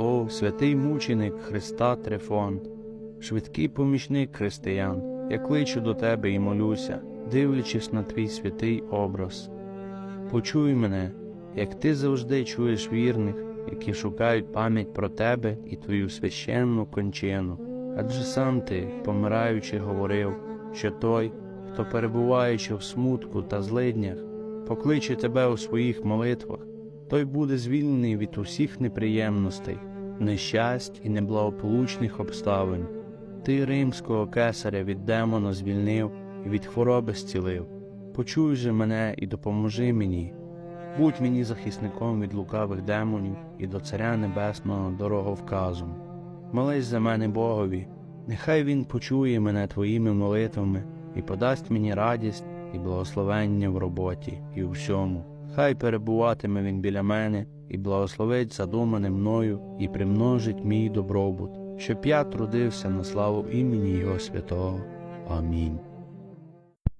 О, святий мученик Христа Трифон, швидкий помічник християн, я кличу до тебе і молюся, дивлячись на твій святий образ. Почуй мене, як ти завжди чуєш вірних, які шукають пам'ять про тебе і твою священну кончину. Адже сам ти, помираючи, говорив, що той, хто перебуваючи в смутку та злиднях, покличе тебе у своїх молитвах, той буде звільнений від усіх неприємностей, нещасть і неблагополучних обставин. Ти римського кесаря від демона звільнив і від хвороби зцілив. Почуй же мене і допоможи мені. Будь мені захисником від лукавих демонів і до Царя Небесного дороговказом. Молись за мене Богові, нехай Він почує мене твоїми молитвами і подасть мені радість і благословення в роботі і всьому. Хай перебуватиме він біля мене і благословить задумане мною і примножить мій добробут, щоб я трудився на славу імені Його святого. Амінь.